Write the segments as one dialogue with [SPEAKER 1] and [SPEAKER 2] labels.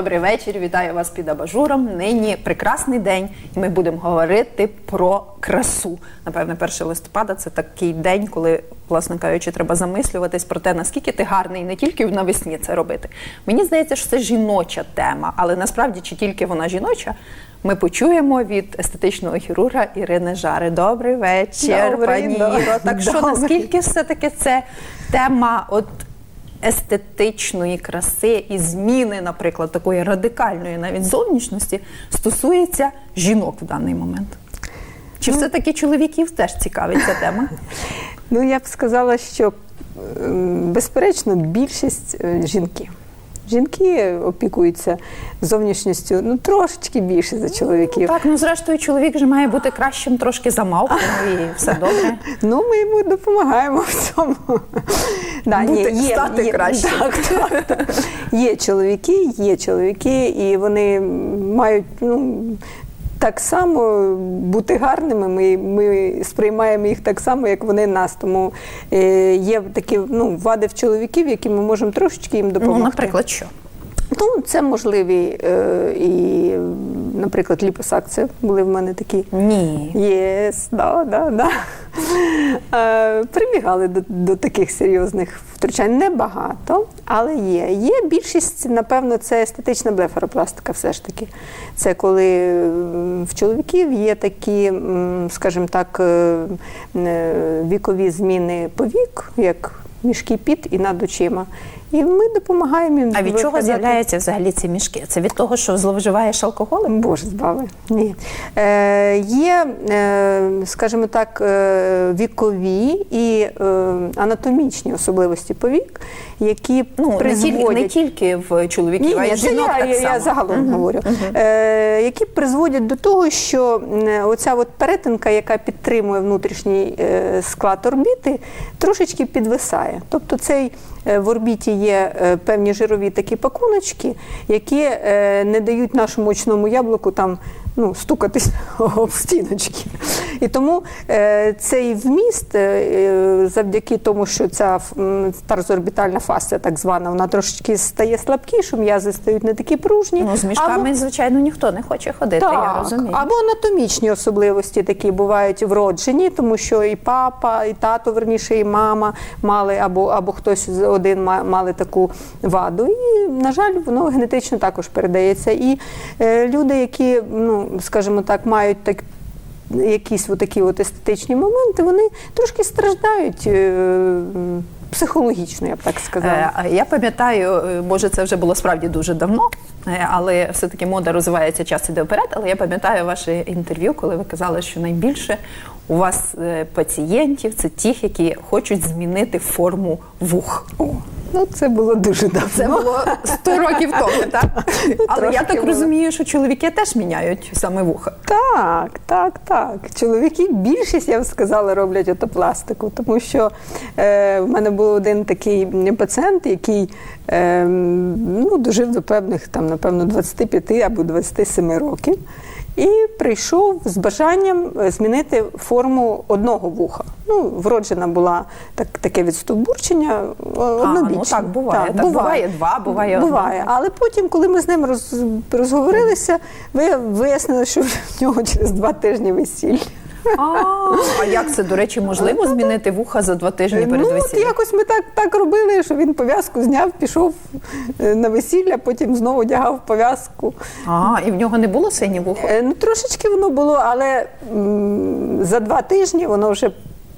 [SPEAKER 1] Добрий вечір, вітаю вас під абажуром. Нині прекрасний день, і ми будемо говорити про красу. Напевне, 1 листопада це такий день, коли, власне кажучи, треба замислюватись про те, наскільки ти гарний, не тільки навесні це робити. Мені здається, що це жіноча тема, але насправді чи тільки вона жіноча. Ми почуємо від естетичного хірурга Ірини Жари. Добрий вечір,
[SPEAKER 2] Добрий,
[SPEAKER 1] пані. Іро. Так що
[SPEAKER 2] Добрий.
[SPEAKER 1] наскільки все-таки це тема от естетичної краси і зміни, наприклад, такої радикальної навіть зовнішності стосується жінок в даний момент? Чи все-таки чоловіків теж цікавить ця тема?
[SPEAKER 2] Ну, я б сказала, що ем, безперечно більшість е, жінки. Опікуються зовнішністю ну, трошечки більше за чоловіків.
[SPEAKER 1] Так, ну зрештою, чоловік же має бути кращим трошки за мавку, ну, і все добре.
[SPEAKER 2] Ну, ми йому допомагаємо в цьому. Да,
[SPEAKER 1] Бути- стати кращим.
[SPEAKER 2] Так, так, так. Є чоловіки, є чоловіки, і вони мають ну, так само бути гарними. Ми, ми сприймаємо їх так само, як вони нас. Тому е, є такі ну, вади в чоловіків, які ми можемо трошечки їм
[SPEAKER 1] Ну,
[SPEAKER 2] допомогти.
[SPEAKER 1] наприклад, що?
[SPEAKER 2] Ну, це можливі е, і, наприклад, ліпосакції були в мене такі.
[SPEAKER 1] Ні.
[SPEAKER 2] Єс, да, да, да. Е, прибігали до, до таких серйозних втручань. Небагато, але є. Є більшість, напевно, це естетична блефаропластика все ж таки. Це коли в чоловіків є такі, скажімо так, е, е, вікові зміни повік, як мішки під і над очима. І ми допомагаємо їм.
[SPEAKER 1] А від чого з'являються взагалі ці мішки? Це від того, що зловживаєш алкоголем?
[SPEAKER 2] Боже збави. Ні. Е, є, е, скажімо так, е, вікові і е, анатомічні особливості повік, які
[SPEAKER 1] Ну, не
[SPEAKER 2] призводять...
[SPEAKER 1] тільки, не тільки в чоловіків,
[SPEAKER 2] Ні,
[SPEAKER 1] а й жінок
[SPEAKER 2] я,
[SPEAKER 1] так
[SPEAKER 2] я,
[SPEAKER 1] само.
[SPEAKER 2] я загалом говорю, е, які призводять до того, що оця от перетинка, яка підтримує внутрішній е, склад орбіти, трошечки підвисає. Тобто цей е, в орбіті є е, певні жирові такі пакуночки, які не дають нашому очному яблуку там. Ну, стукатись об стіночки. І тому е, цей вміст, е, завдяки тому, що ця тарзоорбітальна фасція, так звана, вона трошечки стає слабкішою, м'язи стають не такі пружні.
[SPEAKER 1] Ну, з мішками,
[SPEAKER 2] Або-
[SPEAKER 1] звичайно, ніхто не хоче ходити, я розумію.
[SPEAKER 2] або анатомічні особливості такі бувають вроджені, тому що і папа, і тато, верніше, і мама мали, або, або хтось один ма- мали таку ваду. І, на жаль, воно генетично також передається. І е, люди, які, ну, скажімо так, мають так. Якісь такі от естетичні моменти, вони трошки страждають е, психологічно, я б так сказала.
[SPEAKER 1] Е, Я пам'ятаю, е, може, це вже було справді дуже давно, але все-таки мода розвивається, час іде вперед. Але я пам'ятаю ваше інтерв'ю, коли ви казали, що найбільше у вас пацієнтів це ті, які хочуть змінити форму вух.
[SPEAKER 2] Ну, це було дуже давно.
[SPEAKER 1] Це було 100 років тому, так? Але я так
[SPEAKER 2] було.
[SPEAKER 1] розумію, що чоловіки теж міняють саме вуха.
[SPEAKER 2] Так, так, так. Чоловіки більшість, я б сказала, роблять отопластику, тому що е, в мене був один такий пацієнт, який е, ну, дожив до певних, там, напевно, 25 або 27 років. І прийшов з бажанням е, змінити форму одного вуха. Ну, вроджена була так, таке відстовбурчення о- однобічне.
[SPEAKER 1] ну так, буває. Так, буває два, буває одна.
[SPEAKER 2] буває. Але потім, коли ми з ним роз, розговорилися, ви вияснили, що в нього через два тижні весілля.
[SPEAKER 1] А, як це, до речі, можливо змінити вуха за два тижні перед
[SPEAKER 2] ну, от
[SPEAKER 1] весіллям?
[SPEAKER 2] якось ми так, так робили, що він пов'язку зняв, пішов е, на весілля, потім знову одягав пов'язку.
[SPEAKER 1] А, і в нього не було синє вухо?
[SPEAKER 2] Е, Ну, трошечки воно було, але м, за два тижні воно вже.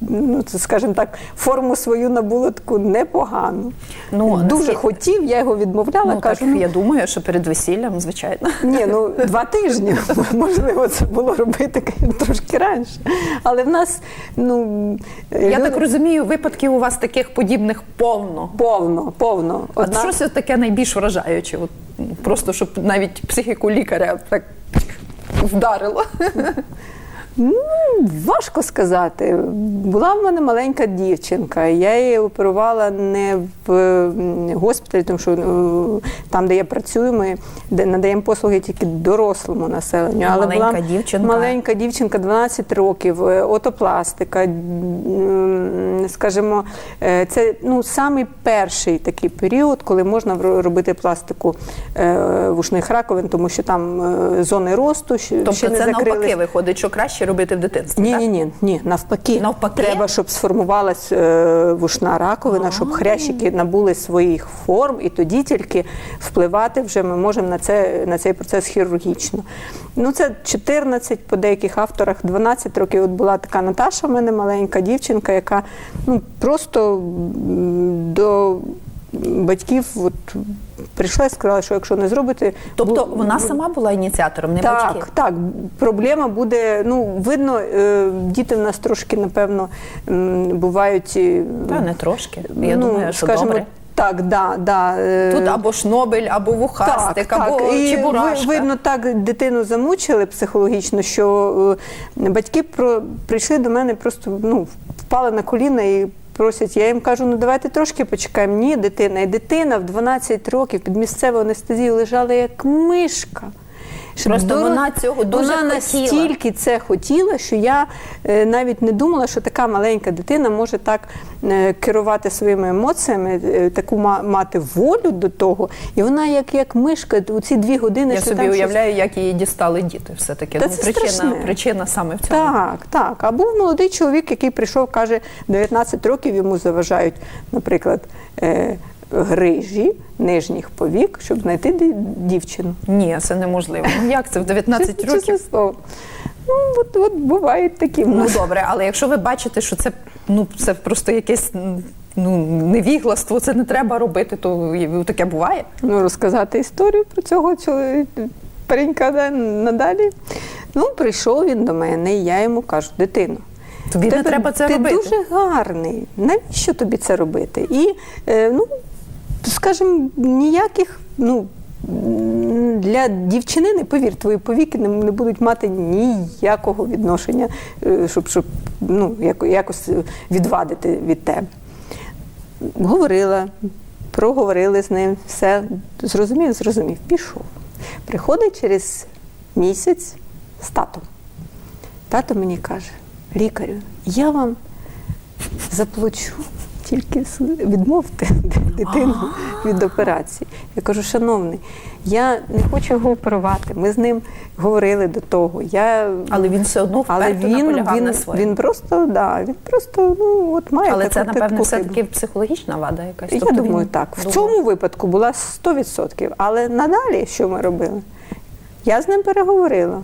[SPEAKER 2] Ну, скажімо так, форму свою набуло таку непогану.
[SPEAKER 1] Ну,
[SPEAKER 2] Дуже
[SPEAKER 1] наскільки-
[SPEAKER 2] хотів, я його відмовляла.
[SPEAKER 1] Ну,
[SPEAKER 2] кажу,
[SPEAKER 1] так, я думаю, що перед весіллям, звичайно.
[SPEAKER 2] Ні, ну два тижні. Можливо, це було робити трошки раніше. Але в нас, ну
[SPEAKER 1] Я
[SPEAKER 2] люди-
[SPEAKER 1] так розумію, випадків у вас таких подібних повно.
[SPEAKER 2] повно, повно.
[SPEAKER 1] От що це таке найбільш вражаюче? От, просто щоб навіть психіку лікаря так вдарило.
[SPEAKER 2] Ну, важко сказати. Була в мене маленька дівчинка. Я її оперувала не в госпіталі, тому що е, там, де я працюю, ми надаємо послуги тільки дорослому населенню. Але
[SPEAKER 1] Маленька
[SPEAKER 2] була
[SPEAKER 1] дівчинка.
[SPEAKER 2] маленька дівчинка, 12 років, е, отопластика. Скажімо, е, це ну самий перший такий період, коли можна робити пластику вушних раковин, тому що там зони росту
[SPEAKER 1] Тобто
[SPEAKER 2] ще не
[SPEAKER 1] це
[SPEAKER 2] закрились.
[SPEAKER 1] навпаки виходить, що краще робити в дитинстві.
[SPEAKER 2] Ні,
[SPEAKER 1] так?
[SPEAKER 2] ні, ні, ні, навпаки.
[SPEAKER 1] Навпаки?
[SPEAKER 2] Треба, щоб сформувалась е, вушна раковина, щоб хрящики набули своїх форм, і тоді тільки впливати вже ми можемо на, це, на цей процес хірургічно. Ну, це 14, по деяких авторах 12 років. От була така Наташа, в мене маленька дівчинка, яка ну, просто до батьків от, прийшла і сказала, що якщо не зробите.
[SPEAKER 1] Тобто
[SPEAKER 2] бу-
[SPEAKER 1] вона сама була ініціатором, не
[SPEAKER 2] так,
[SPEAKER 1] батьки.
[SPEAKER 2] так, проблема буде. Ну, видно, е, діти в нас трошки, напевно, бувають. е,
[SPEAKER 1] Та не трошки. Я
[SPEAKER 2] ну,
[SPEAKER 1] думаю, що
[SPEAKER 2] скажімо,
[SPEAKER 1] добре.
[SPEAKER 2] Так, да, да. е,
[SPEAKER 1] Тут або шнобель, або вухастик, або
[SPEAKER 2] І
[SPEAKER 1] чебурашка.
[SPEAKER 2] ви- видно, так дитину замучили психологічно, що батьки про, прийшли до мене, просто ну, впали на коліна і просять. Я їм кажу, ну давайте трошки почекаємо. Ні, дитина. І дитина в 12 років під місцевою анестезією лежала як мишка.
[SPEAKER 1] Просто
[SPEAKER 2] доро-
[SPEAKER 1] вона цього дуже
[SPEAKER 2] вона
[SPEAKER 1] хотіла.
[SPEAKER 2] настільки це хотіла, що я е, навіть не думала, що така маленька дитина може так е, керувати своїми емоціями, е, таку ма- мати волю до того. І вона як, як мишка у ці дві години.
[SPEAKER 1] Я
[SPEAKER 2] що
[SPEAKER 1] собі
[SPEAKER 2] там щось-
[SPEAKER 1] уявляю, як її дістали діти. Все таки
[SPEAKER 2] Та
[SPEAKER 1] ну,
[SPEAKER 2] це
[SPEAKER 1] причина,
[SPEAKER 2] страшне.
[SPEAKER 1] причина саме в цьому.
[SPEAKER 2] Так, так. А був молодий чоловік, який прийшов, каже, 19 років йому заважають, наприклад, е, грижі нижніх повік, щоб знайти дівчину.
[SPEAKER 1] Ні, це неможливо. Ну як це в 19
[SPEAKER 2] Чесне-
[SPEAKER 1] років?
[SPEAKER 2] чесне слово. Ну, от, от бувають такі.
[SPEAKER 1] Ну добре, але якщо ви бачите, що це ну це просто якесь ну невігластво, це не треба робити, то таке буває.
[SPEAKER 2] ну, розказати історію про цього паренька да, надалі. Ну, прийшов він до мене, і я йому кажу, дитино.
[SPEAKER 1] Тобі не треба це
[SPEAKER 2] ти
[SPEAKER 1] робити.
[SPEAKER 2] дуже гарний. Навіщо тобі це робити? І, е, ну, скажімо, ніяких, ну. Для дівчинини, повір, твої повіки не, не будуть мати ніякого відношення, е, щоб, щоб ну, яко- якось відвадити від тебе. Говорила, проговорили з ним, все зрозумів, зрозумів, пішов. Приходить через місяць з татом. Тато мені каже: лікарю, я вам заплачу, тільки відмовте дитину від операції. Я кажу, шановний, я не хочу його оперувати. Ми з ним говорили до того. Я...
[SPEAKER 1] Але він все одно
[SPEAKER 2] Але він, він,
[SPEAKER 1] на своєму.
[SPEAKER 2] він просто, да, він просто ну, от має
[SPEAKER 1] Але
[SPEAKER 2] таку,
[SPEAKER 1] це, напевне,
[SPEAKER 2] таку
[SPEAKER 1] все-таки психологічна вада якась.
[SPEAKER 2] Я
[SPEAKER 1] Тобто
[SPEAKER 2] думаю,
[SPEAKER 1] він
[SPEAKER 2] так. В
[SPEAKER 1] думав-
[SPEAKER 2] цьому випадку була 100%. Але надалі, що ми робили? Я з ним переговорила.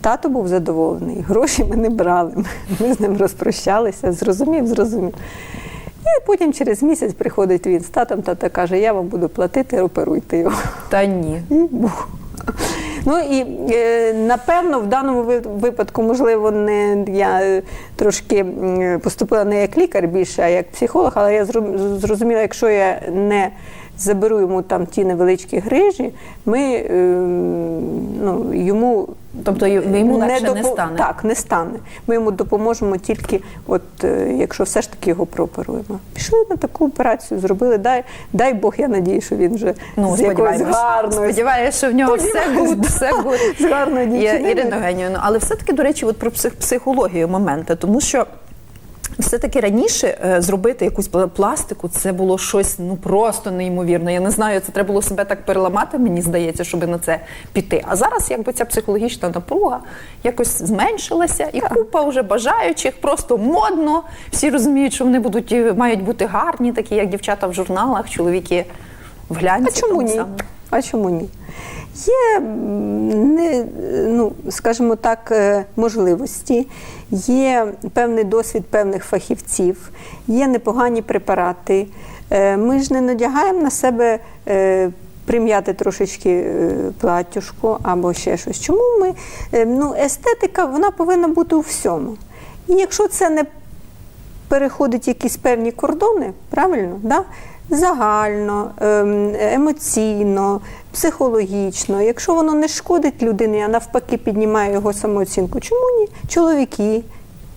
[SPEAKER 2] Тато був задоволений, гроші ми не брали. Ми з ним розпрощалися, зрозумів, зрозумів. І потім через місяць приходить він з татом, тато каже, я вам буду платити, оперуйте його.
[SPEAKER 1] Та ні.
[SPEAKER 2] І був. Ну і е, напевно в даному випадку, можливо, не я трошки поступила не як лікар більше, а як психолог, але я зрозуміла, якщо я не заберу йому там ті невеличкі грижі, ми е, ну, йому
[SPEAKER 1] Тобто йому легше не
[SPEAKER 2] допо-
[SPEAKER 1] стане.
[SPEAKER 2] Так, не стане. Ми йому допоможемо тільки, от е, якщо все ж таки його прооперуємо. Пішли на таку операцію, зробили. Дай, дай Бог, я надію, що він вже
[SPEAKER 1] Ну,
[SPEAKER 2] з якоюсь гарною
[SPEAKER 1] Сподіваюся, що в нього все гуд, все гуд.
[SPEAKER 2] з гарною дівчиною.
[SPEAKER 1] Ірина Генівна, але все-таки, до речі, от про псих, психологію моменти, тому що все-таки раніше е, зробити якусь пла- пластику це було щось ну просто неймовірне. Я не знаю, це треба було себе так переламати, мені здається, щоб на це піти. А зараз якби ця психологічна напруга якось зменшилася, і купа вже бажаючих, просто модно. Всі розуміють, що вони будуть е, мають бути гарні, такі як дівчата в журналах, чоловіки в глянці.
[SPEAKER 2] А чому ні?
[SPEAKER 1] самому.
[SPEAKER 2] А чому ні? Є не, ну, скажімо так, е, можливості, є певний досвід певних фахівців, є непогані препарати. Е, Ми ж не надягаємо на себе е, прим'яти трошечки платтюшку або ще щось. Чому ми? Ну, естетика вона повинна бути у всьому. І якщо це не переходить якісь певні кордони, правильно, да? Загально, ем, емоційно, психологічно. Якщо воно не шкодить людині, а навпаки піднімає його самооцінку, чому ні? Чоловіки,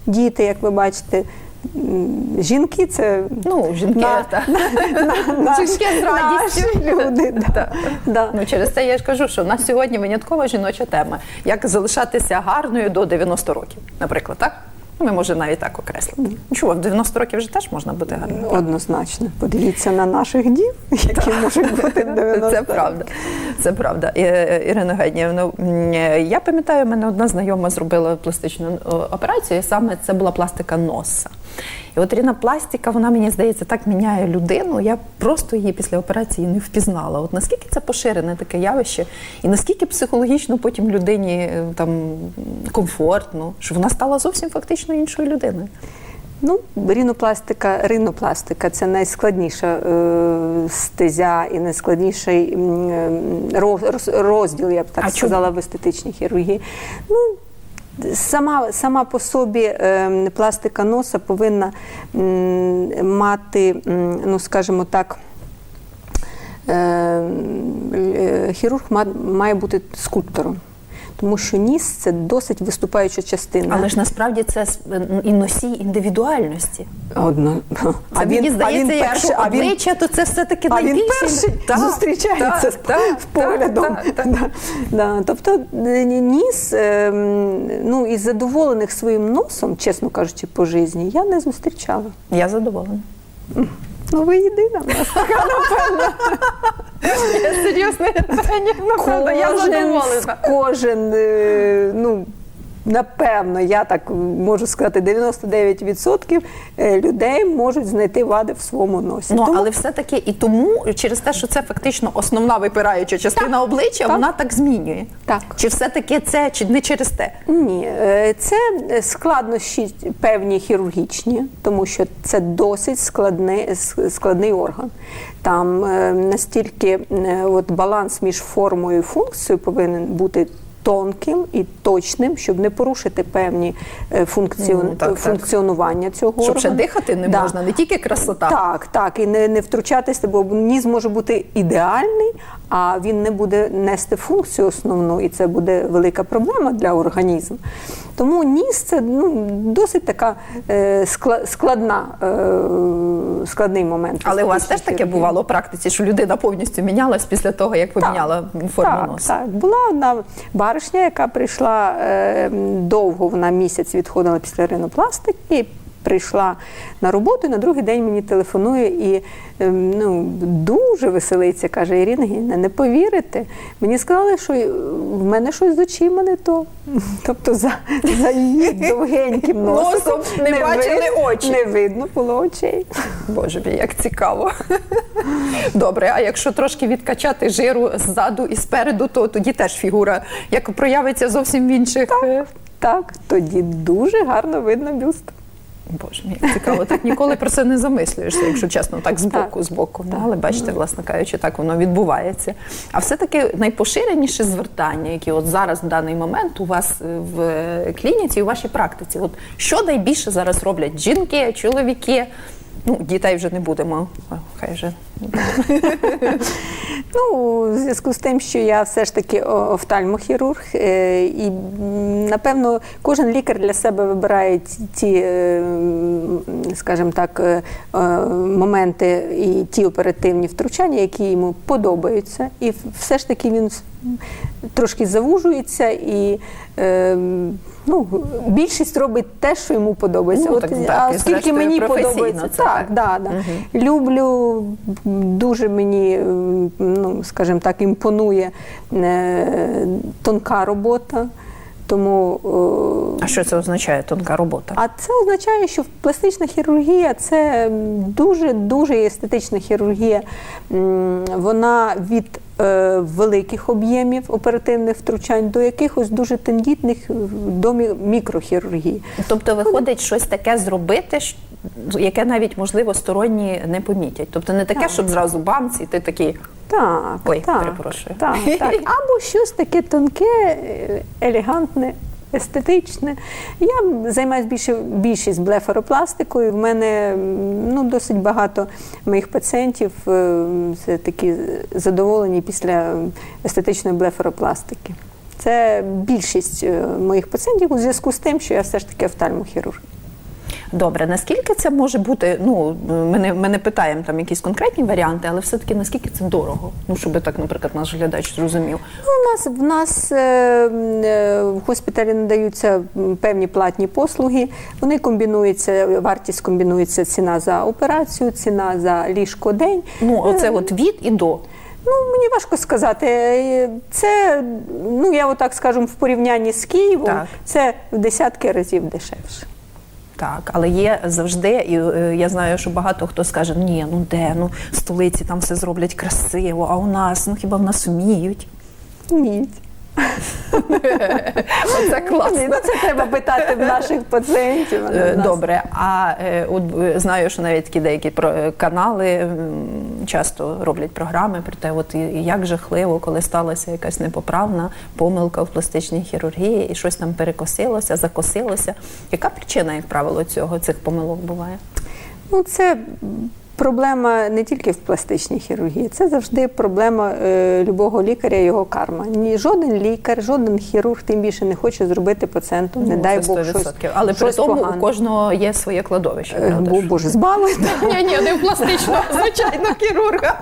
[SPEAKER 2] діти, як ви бачите. Жінки це
[SPEAKER 1] Ну, жінки,
[SPEAKER 2] на-
[SPEAKER 1] так.
[SPEAKER 2] на- на-
[SPEAKER 1] Жінки з радістю.
[SPEAKER 2] люди. Да.
[SPEAKER 1] Так.
[SPEAKER 2] Да.
[SPEAKER 1] Ну, через це я ж кажу, що в нас сьогодні виняткова жіноча тема. Як залишатися гарною до 90 років, наприклад, так? Ну, Ми може навіть так окреслити. Чого, в 90 років вже теж можна бути гарним?
[SPEAKER 2] Однозначно. Подивіться на наших дів, які можуть бути в 90
[SPEAKER 1] Це правда. Це правда. Е, Ірина Генєвна, е, я пам'ятаю, мене одна знайома зробила пластичну е, операцію, і саме це була пластика носа. І от рінопластика, вона мені здається, так міняє людину. Я просто її після операції не впізнала. От наскільки це поширене таке явище, і наскільки психологічно потім людині е, там комфортно, що вона стала зовсім фактично іншою людиною.
[SPEAKER 2] Ну, рінопластика, ринопластика це найскладніша е, стезя і найскладніший е, роз- роз- розділ, я б так
[SPEAKER 1] А чому?
[SPEAKER 2] сказала, в естетичній хірургії. Ну, Сама, сама по собі е, пластика носа повинна мати, ну скажімо так, е, е, хірург має бути скульптором, тому що ніс це досить виступаюча частина.
[SPEAKER 1] Але ж насправді це і носій індивідуальності.
[SPEAKER 2] Одно.
[SPEAKER 1] Це мені здається,
[SPEAKER 2] а він,
[SPEAKER 1] обличчя, то це все-таки
[SPEAKER 2] а він
[SPEAKER 1] найбільше.
[SPEAKER 2] перший
[SPEAKER 1] Так,
[SPEAKER 2] зустрічається
[SPEAKER 1] так, так,
[SPEAKER 2] з поглядом.
[SPEAKER 1] так, так.
[SPEAKER 2] Да, да. Тобто е, ніс, е, ну, із задоволених своїм носом, чесно кажучи, по житті, я не зустрічала.
[SPEAKER 1] Я задоволена.
[SPEAKER 2] Ну, ви єдина в нас.
[SPEAKER 1] Серйозне питання, напевно, я
[SPEAKER 2] Кожен,
[SPEAKER 1] задоволена.
[SPEAKER 2] кожен, е, ну, напевно, я так можу сказати, 99% е, людей можуть знайти вади в своєму носі.
[SPEAKER 1] Ну,
[SPEAKER 2] Тому
[SPEAKER 1] але все-таки і тому, через те, що це фактично основна випираюча частина обличчя,
[SPEAKER 2] так.
[SPEAKER 1] вона так змінює.
[SPEAKER 2] Так.
[SPEAKER 1] Чи все-таки це, чи не через те?
[SPEAKER 2] Ні, е, це складнощі певні хірургічні, тому що це досить складний, складний орган. Там е, настільки от баланс між формою і функцією повинен бути. Тонким і точним, щоб не порушити певні е, функціон...
[SPEAKER 1] mm, так, так.
[SPEAKER 2] функціонування цього
[SPEAKER 1] Щоб ще дихати не
[SPEAKER 2] Да.
[SPEAKER 1] можна, не тільки красота.
[SPEAKER 2] Так, так, і не, не втручатися, бо ніс може бути ідеальний, а він не буде нести функцію основну, і це буде велика проблема для організму. Тому ніс це ну, досить така е, складна, е, складний момент.
[SPEAKER 1] Але у вас теж таке
[SPEAKER 2] хірургії.
[SPEAKER 1] бувало в практиці, що людина повністю мінялась після того, як поміняла форму
[SPEAKER 2] так,
[SPEAKER 1] носа.
[SPEAKER 2] Так, була одна баришня, яка прийшла е, довго, вона місяць відходила після ринопластики. Прийшла на роботу, і на другий день мені телефонує і е, ну, дуже веселиться. Каже, Ірина Гінна, не повірите. Мені сказали, що е, в мене щось з очима не то. Тобто за, за її довгеньким носом,
[SPEAKER 1] Носом не бачили
[SPEAKER 2] видно-
[SPEAKER 1] очі.
[SPEAKER 2] Не видно було очей.
[SPEAKER 1] Боже мій, як цікаво. Добре, а якщо трошки відкачати жиру ззаду і спереду, то тоді теж фігура як проявиться зовсім в інших. е,
[SPEAKER 2] Так, тоді дуже гарно видно бюст.
[SPEAKER 1] Боже мій, як цікаво, так ніколи про це не замислюєшся, якщо чесно, так збоку, збоку. Ну, але бачите, власне кажучи, так воно відбувається. А все-таки найпоширеніше звертання, які от зараз в даний момент у вас е, в е, клініці, у вашій практиці, от що найбільше зараз роблять жінки, чоловіки? Ну, дітей вже не будемо, хай вже
[SPEAKER 2] Ну, у зв'язку з тим, що я все ж таки офтальмохірург, е, і напевно кожен лікар для себе вибирає ті- е, скажімо так, е, моменти і ті оперативні втручання, які йому подобаються. І все ж таки він трошки завужується і. е, Ну, більшість робить те, що йому подобається.
[SPEAKER 1] Ну,
[SPEAKER 2] От,
[SPEAKER 1] так, так,
[SPEAKER 2] а оскільки мені подобається,
[SPEAKER 1] це
[SPEAKER 2] так,
[SPEAKER 1] так.
[SPEAKER 2] да, да. Люблю дуже мені, е, ну скажімо так, імпонує е, тонка робота. Тому е,
[SPEAKER 1] а що це означає тонка робота?
[SPEAKER 2] а це означає, що пластична хірургія це дуже дуже естетична хірургія. Вона від е, великих об'ємів оперативних втручань до якихось дуже тендітних е, до мікрохірургії.
[SPEAKER 1] Тобто виходить щось таке зробити, яке навіть можливо сторонні не помітять. Тобто не таке,
[SPEAKER 2] Так.
[SPEAKER 1] щоб зразу бамц, і ти такий.
[SPEAKER 2] Так,
[SPEAKER 1] Ой,
[SPEAKER 2] так,
[SPEAKER 1] перепрошую.
[SPEAKER 2] Так, так. Або щось таке тонке, елегантне, естетичне. Я займаюся більше більшість блефаропластикою. В мене ну, досить багато моїх пацієнтів е, це такі задоволені після естетичної блефаропластики. Це більшість е, моїх пацієнтів у зв'язку з тим, що я все ж таки офтальмохірург.
[SPEAKER 1] Добре, наскільки це може бути? Ну, ми не, ми не питаємо там якісь конкретні варіанти, але все-таки наскільки це дорого? Ну, щоб так, наприклад, наш глядач зрозумів.
[SPEAKER 2] Ну, у нас в нас е, е, в госпіталі надаються певні платні послуги. Вони комбінуються, вартість комбінується ціна за операцію, ціна за ліжко день.
[SPEAKER 1] Ну, оце
[SPEAKER 2] Е,
[SPEAKER 1] от від і до.
[SPEAKER 2] Ну, мені важко сказати. Е, Це, ну я отак скажу, в порівнянні з Києвом,
[SPEAKER 1] Так.
[SPEAKER 2] це в десятки разів дешевше.
[SPEAKER 1] Так, але є завжди, і е, я знаю, що багато хто скаже: ні, ну де, ну в столиці там все зроблять красиво, а у нас, ну хіба в нас вміють?
[SPEAKER 2] Вміють.
[SPEAKER 1] Це класно.
[SPEAKER 2] Ну, це треба питати в наших пацієнтів.
[SPEAKER 1] Е. Добре, а е, от е, знаю, що навіть такі деякі про- канали часто роблять програми про те, от як жахливо, коли сталася якась непоправна помилка в пластичній хірургії, і щось там перекосилося, закосилося. Яка причина, як правило, цього цих помилок буває?
[SPEAKER 2] Ну, це проблема не тільки в пластичній хірургії, це завжди проблема е, любого лікаря, його карма. Ні, жоден лікар, жоден хірург тим більше не хоче зробити пацієнту, не
[SPEAKER 1] Ну,
[SPEAKER 2] дай Бог
[SPEAKER 1] 100%.
[SPEAKER 2] щось.
[SPEAKER 1] Але при
[SPEAKER 2] щось
[SPEAKER 1] тому
[SPEAKER 2] погане.
[SPEAKER 1] у кожного є своє кладовище.
[SPEAKER 2] Е, Бо. Боже, збавить.
[SPEAKER 1] Ні, ні, не в пластичного, звичайно, хірурга.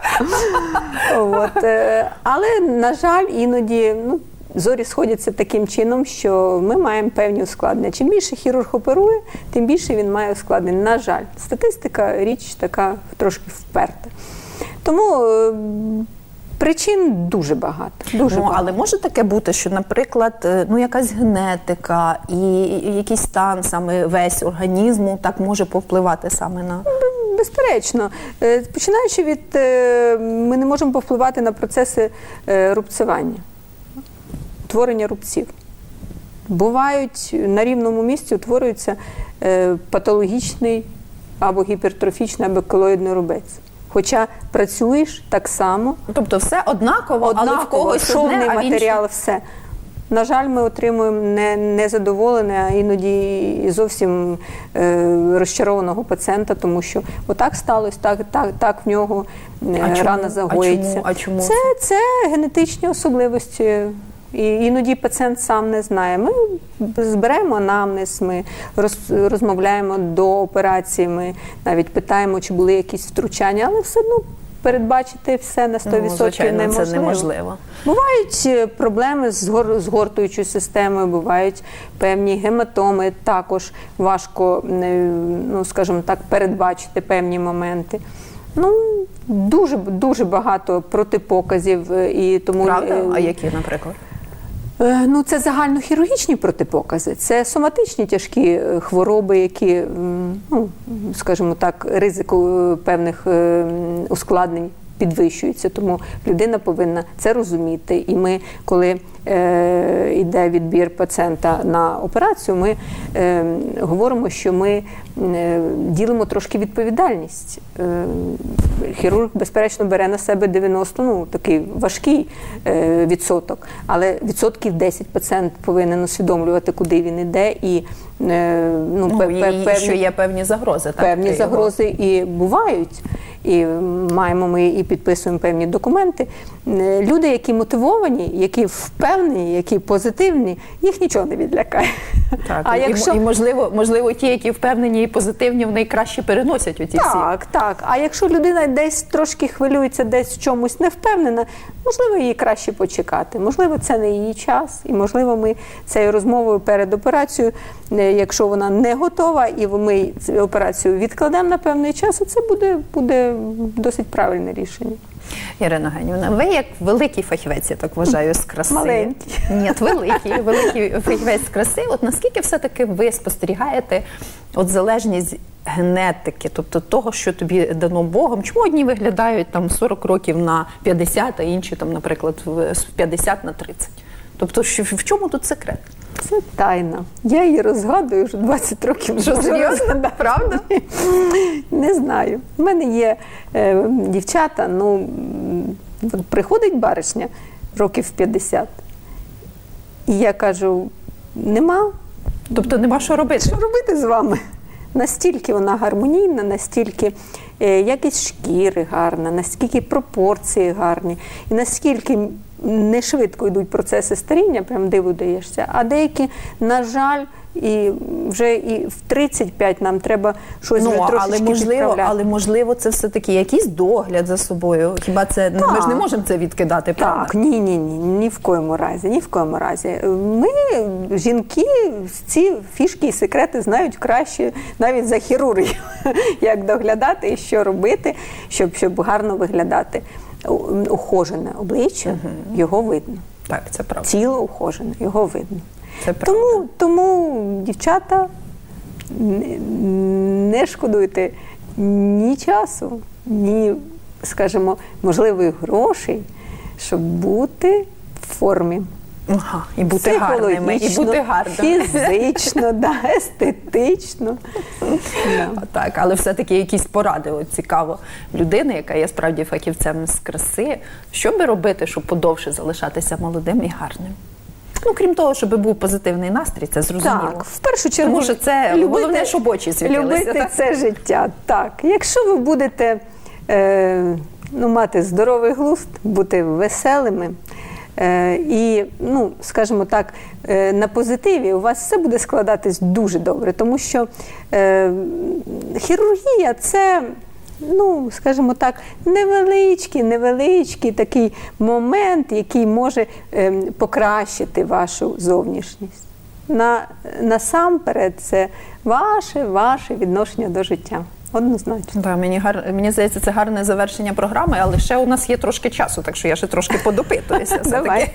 [SPEAKER 2] От, е, але, на жаль, іноді ну, зорі сходяться таким чином, що ми маємо певні ускладнення. Чим більше хірург оперує, тим більше він має ускладнень. На жаль, статистика річ така трошки вперта. Тому е, причин дуже багато. Дуже
[SPEAKER 1] ну,
[SPEAKER 2] багато.
[SPEAKER 1] але може таке бути, що, наприклад, е, ну якась генетика і, якийсь стан саме весь організму так може повпливати саме на
[SPEAKER 2] Безперечно, Е, починаючи від ми не можемо повпливати на процеси рубцювання, творення рубців. Бувають на рівному місці утворюється е, патологічний або гіпертрофічний, або колоїдний рубець. Хоча працюєш так само,
[SPEAKER 1] тобто все однаково, але в когось
[SPEAKER 2] шовний
[SPEAKER 1] одне, а
[SPEAKER 2] матеріал, все. На жаль, ми отримуємо не, незадоволене, а іноді і зовсім е, розчарованого пацієнта, тому що отак сталося, так, так, так в нього е,
[SPEAKER 1] А чому?
[SPEAKER 2] рана
[SPEAKER 1] А
[SPEAKER 2] загоїться.
[SPEAKER 1] чому? А чому
[SPEAKER 2] Це, це генетичні особливості. І іноді пацієнт сам не знає. Ми зберемо анамнез, ми роз, розмовляємо до операції, ми навіть питаємо, чи були якісь втручання, але все одно передбачити все на 100%
[SPEAKER 1] Ну, звичайно,
[SPEAKER 2] неможливо.
[SPEAKER 1] це неможливо.
[SPEAKER 2] Бувають е, проблеми з гор- згортуючою системою, бувають певні гематоми. Також важко, е, ну скажімо так, передбачити певні моменти. Ну дуже дуже багато протипоказів е, і тому
[SPEAKER 1] Правда? А які, наприклад?
[SPEAKER 2] Е, Ну, це загальнохірургічні протипокази, це соматичні тяжкі е, хвороби, які, ну, скажімо так, ризику е, певних ускладнень підвищується. Тому людина повинна це розуміти. І ми, коли йде відбір пацієнта на операцію, ми е, говоримо, що ми е, ділимо трошки відповідальність. Е, хірург, безперечно, бере на себе 90, ну такий важкий е, відсоток, але відсотків 10 пацієнт повинен усвідомлювати, куди він іде, і е, ну,
[SPEAKER 1] Ну, і,
[SPEAKER 2] певні-
[SPEAKER 1] що є певні загрози. Так,
[SPEAKER 2] певні
[SPEAKER 1] його-
[SPEAKER 2] загрози і бувають. І маємо ми і підписуємо певні документи. Е, Люди, які мотивовані, які впевнені, які позитивні, їх нічого не відлякає.
[SPEAKER 1] Так,
[SPEAKER 2] а
[SPEAKER 1] і,
[SPEAKER 2] якщо
[SPEAKER 1] і можливо, можливо, ті, які впевнені і позитивні, вони краще переносять оті всі.
[SPEAKER 2] так, так. А якщо людина десь трошки хвилюється, десь в чомусь не впевнена, можливо, їй краще почекати. Можливо, це не її час, і можливо, ми цією розмовою перед операцією, е, якщо вона не готова, і ми цю операцію відкладемо на певний час, і це буде, буде досить правильне рішення.
[SPEAKER 1] Ірина Генівна, ви як великий фахівець, я так вважаю, з краси.
[SPEAKER 2] Маленький.
[SPEAKER 1] Ні, великий, великий фахівець з краси. От наскільки все-таки ви спостерігаєте от залежність генетики, тобто того, що тобі дано Богом? Чому одні виглядають там 40 років на 50, а інші там, наприклад, з 50 на 30? Тобто, що, в чому тут секрет?
[SPEAKER 2] Це тайна. Я її розгадую вже 20 років.
[SPEAKER 1] Що, серйозно?
[SPEAKER 2] да.
[SPEAKER 1] Правда?
[SPEAKER 2] Не знаю. У мене є е, дівчата, ну приходить баришня років 50, і я кажу: нема
[SPEAKER 1] Тобто нема що робити.
[SPEAKER 2] що робити з вами? Настільки вона гармонійна, настільки е, якість шкіри гарна, наскільки пропорції гарні, і наскільки не швидко йдуть процеси старіння, прям диву даєшся. А деякі, на жаль, і вже і в 35 нам треба щось
[SPEAKER 1] Ну,
[SPEAKER 2] трошечки
[SPEAKER 1] але можливо,
[SPEAKER 2] підправляти.
[SPEAKER 1] але можливо, це все таки якийсь догляд за собою. Хіба це ну, ми ж не можемо це відкидати? правда?
[SPEAKER 2] Так, ні, ні, ні, ні в коєму разі, ні в коєму разі. Ми, жінки, ці фішки і секрети знають краще навіть за хірургів, як доглядати і що робити, щоб, щоб гарно виглядати. Ухожене обличчя, його видно.
[SPEAKER 1] Так, це правда.
[SPEAKER 2] Тіло ухожене, його видно.
[SPEAKER 1] Це правда.
[SPEAKER 2] Тому, тому, дівчата, не- не шкодуйте ні часу, ні, скажімо, можливих грошей, щоб бути в формі.
[SPEAKER 1] Ага, і бути гарними, і бути гарними.
[SPEAKER 2] Фізично, да, естетично. Да.
[SPEAKER 1] Так, але все-таки якісь поради от цікаво людини, яка є справді фахівцем з краси. Що би робити, щоб подовше залишатися молодим і гарним? Ну, крім того, щоб був позитивний настрій, це зрозуміло.
[SPEAKER 2] Так, в першу чергу,
[SPEAKER 1] Тому що це головне, щоб очі світилися,
[SPEAKER 2] Любити
[SPEAKER 1] так?
[SPEAKER 2] це життя. Так, якщо ви будете е, ну, мати здоровий глузд, бути веселими. Е, і, ну, скажімо так, е, на позитиві у вас все буде складатись дуже добре, тому що е, хірургія це, ну, скажімо так, невеличкий, невеличкий такий момент, який може е, покращити вашу зовнішність. На, насамперед, це ваше, ваше відношення до життя. Однозначно.
[SPEAKER 1] Да, мені гар... мені здається, це гарне завершення програми, але ще у нас є трошки часу, так що я ще трошки подопитуюся.
[SPEAKER 2] Давай.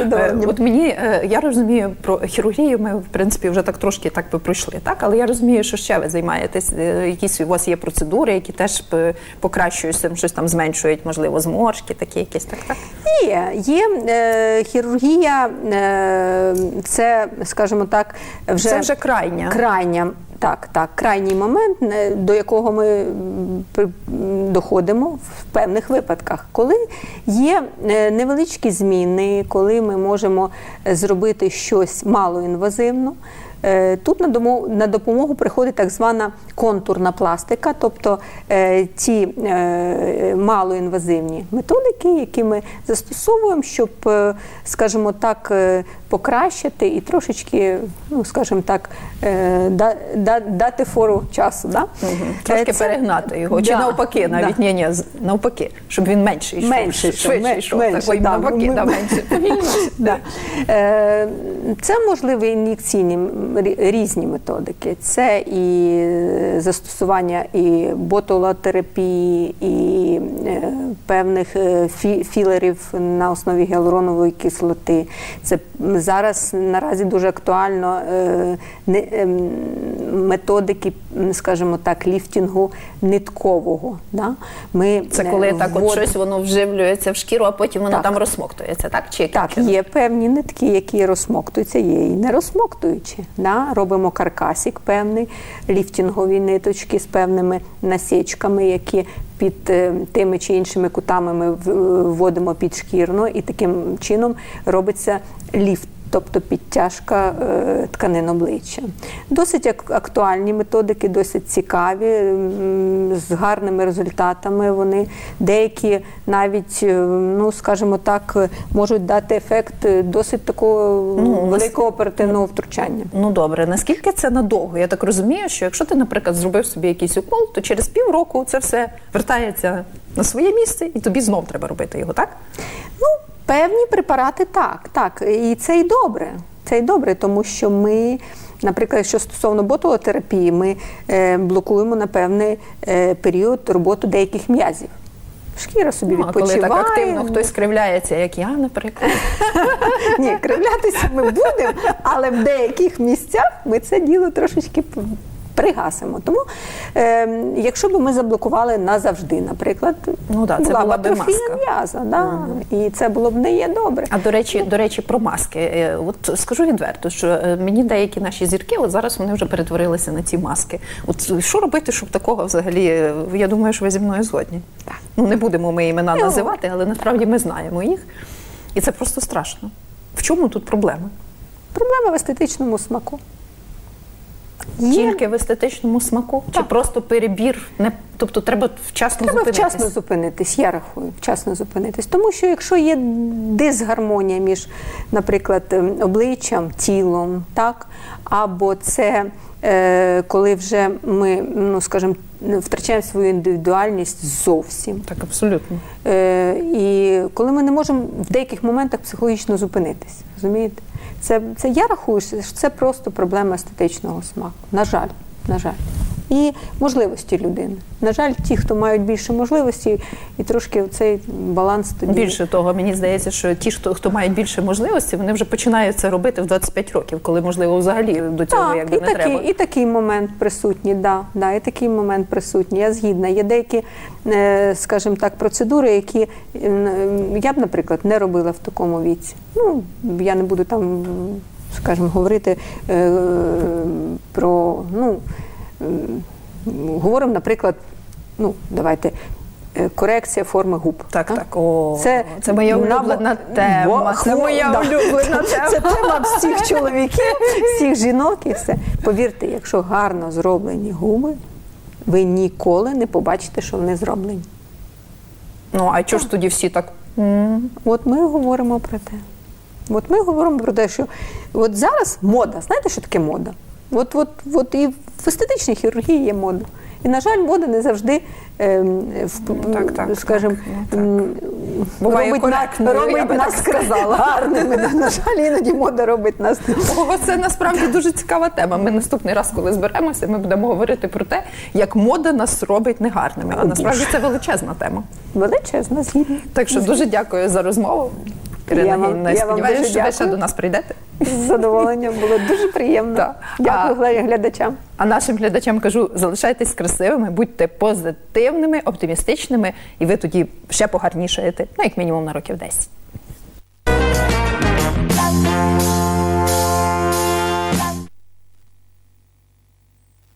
[SPEAKER 1] Е, От мені е, я розумію про хірургію. Ми в принципі вже так трошки так би пройшли. Так, але я розумію, що ще ви займаєтесь. е, Якісь у вас є процедури, які теж е, покращують цим, щось там зменшують, можливо, зморшки, такі якісь так. Так
[SPEAKER 2] Є, є е, хірургія, е, це, скажімо так, вже,
[SPEAKER 1] це вже крайня.
[SPEAKER 2] крайня. Так, так, крайній момент, до якого ми доходимо в певних випадках, коли є е, невеличкі зміни, коли ми можемо зробити щось малоінвазивно. Е, Тут на допомогу приходить так звана контурна пластика, тобто е, ті малоінвазивні методики, які ми застосовуємо, щоб, скажімо так, покращити і трошечки, ну скажімо так, е, да- да- дати фору часу. Да?
[SPEAKER 1] Трошки
[SPEAKER 2] Е, це-
[SPEAKER 1] перегнати його, чи навпаки, навіть
[SPEAKER 2] да.
[SPEAKER 1] ні, ні, навпаки, щоб він менше йшов,
[SPEAKER 2] Менше
[SPEAKER 1] швидше йшов.
[SPEAKER 2] менше,
[SPEAKER 1] так,
[SPEAKER 2] да,
[SPEAKER 1] навпаки, да, менше.
[SPEAKER 2] Да. Це можливі ін'єкційні різні методики. Це і е, застосування і ботулотерапії, і певних фі- філерів на основі гіалуронової кислоти. Це зараз наразі дуже актуально е, ем, методики, скажімо так, ліфтінгу ниткового. Да? Ми,
[SPEAKER 1] Це
[SPEAKER 2] е,
[SPEAKER 1] коли так от
[SPEAKER 2] ввод-
[SPEAKER 1] щось воно вживлюється в шкіру, а потім воно
[SPEAKER 2] Так.
[SPEAKER 1] там розсмоктується, так? Чи
[SPEAKER 2] Так,
[SPEAKER 1] чином?
[SPEAKER 2] є певні нитки, які розсмоктуються, є і не розсмоктуючі. Да? Робимо каркасик певний, ліфтінгові ниточки з певними насічками, які під е, тими чи іншими кутами ми вводимо під шкірну, і таким чином робиться ліфт. Тобто підтяжка е, тканин обличчя. Досить актуальні методики, досить цікаві, з гарними результатами. Вони деякі навіть, е, ну скажімо так, можуть дати ефект досить такого
[SPEAKER 1] Ну,
[SPEAKER 2] великого оперативного втручання.
[SPEAKER 1] Ну добре, наскільки це надовго? Я так розумію, що якщо ти, наприклад, зробив собі якийсь укол, то через півроку це все вертається на своє місце, і тобі знов треба робити його, так?
[SPEAKER 2] Ну, певні препарати так, так. І це й добре. Це й добре, тому що ми, наприклад, що стосовно ботулотерапії, ми е, блокуємо на певний е, період роботу деяких м'язів. Шкіра собі
[SPEAKER 1] Ну, а коли так активно хтось скривляється, як я, наприклад.
[SPEAKER 2] Ні, кривлятися ми будемо, але в деяких місцях ми це діло трошечки пригасимо. Тому, е, якщо б ми заблокували назавжди, наприклад,
[SPEAKER 1] Ну да, це була б
[SPEAKER 2] м'яза, да, і це було б не є добре.
[SPEAKER 1] А до речі, до речі, про маски. Е, От скажу відверто, що е, мені деякі наші зірки, от зараз вони вже перетворилися на ці маски. От що робити, щоб такого взагалі? е, Я думаю, що ви зі мною згодні.
[SPEAKER 2] Так.
[SPEAKER 1] Ну не будемо ми імена
[SPEAKER 2] Ну.
[SPEAKER 1] називати, але насправді ми знаємо їх. І це просто страшно. В чому тут проблема?
[SPEAKER 2] Проблема в естетичному смаку. Є-
[SPEAKER 1] Тільки в естетичному смаку? Чи просто перебір? Не... Тобто треба вчасно
[SPEAKER 2] Треба
[SPEAKER 1] зупинитись?
[SPEAKER 2] вчасно зупинитись, я рахую, вчасно зупинитись. Тому що якщо є дисгармонія між, наприклад, ем, обличчям, тілом, так, або це е, коли вже ми, ну скажімо, втрачаємо свою індивідуальність зовсім.
[SPEAKER 1] Так, абсолютно.
[SPEAKER 2] Е, і коли ми не можемо в деяких моментах психологічно зупинитись, розумієте? Це, це я рахую, що це просто проблема естетичного смаку. На жаль, на жаль. І можливості людини. На жаль, ті, хто мають більше можливостей, і трошки цей баланс тоді.
[SPEAKER 1] Більше того, мені здається, що ті, хто, хто мають більше можливостей, вони вже починають це робити в 25 років, коли можливо взагалі до цього
[SPEAKER 2] Так,
[SPEAKER 1] якби
[SPEAKER 2] і
[SPEAKER 1] не
[SPEAKER 2] такий,
[SPEAKER 1] треба.
[SPEAKER 2] і такий момент присутній, да, да, і такий момент присутній. Я згідна. Є деякі, е, скажімо так, процедури, які я б, наприклад, не робила в такому віці. Ну, я не буду там, скажімо, говорити е, про, ну, говоримо, наприклад, ну, давайте. е, Корекція форми губ.
[SPEAKER 1] Так, так. О, це моя
[SPEAKER 2] набо-
[SPEAKER 1] улюблена тема. Це моя
[SPEAKER 2] да.
[SPEAKER 1] улюблена тема.
[SPEAKER 2] Це тема всіх чоловіків, всіх жінок і все. Повірте, якщо гарно зроблені губи, ви ніколи не побачите, що вони зроблені.
[SPEAKER 1] Ну а чого ж тоді всі так?
[SPEAKER 2] От ми говоримо про те. От ми говоримо про те, що от зараз мода, знаєте, що таке мода? От, от, от і в естетичній хірургії є мода. І, на жаль, мода не завжди, ем, в,
[SPEAKER 1] Так, так,
[SPEAKER 2] скажімо,
[SPEAKER 1] так, ну, так.
[SPEAKER 2] м, робить,
[SPEAKER 1] я
[SPEAKER 2] робить нас
[SPEAKER 1] так сказала.
[SPEAKER 2] гарними. На жаль, іноді мода робить нас.
[SPEAKER 1] О, це насправді дуже цікава тема. Ми наступний раз, коли зберемося, ми будемо говорити про те, як мода нас робить негарними. А насправді це величезна тема.
[SPEAKER 2] Величезна згідна.
[SPEAKER 1] Так що дуже дякую за розмову. Ірина Гінна.
[SPEAKER 2] Я
[SPEAKER 1] сподіваюся, що ви ще до нас прийдете.
[SPEAKER 2] З задоволенням було дуже приємно. Дякую глядачам.
[SPEAKER 1] А нашим глядачам кажу: залишайтесь красивими, будьте позитивними, оптимістичними, і ви тоді ще погарнішаєте, ну як мінімум на років 10.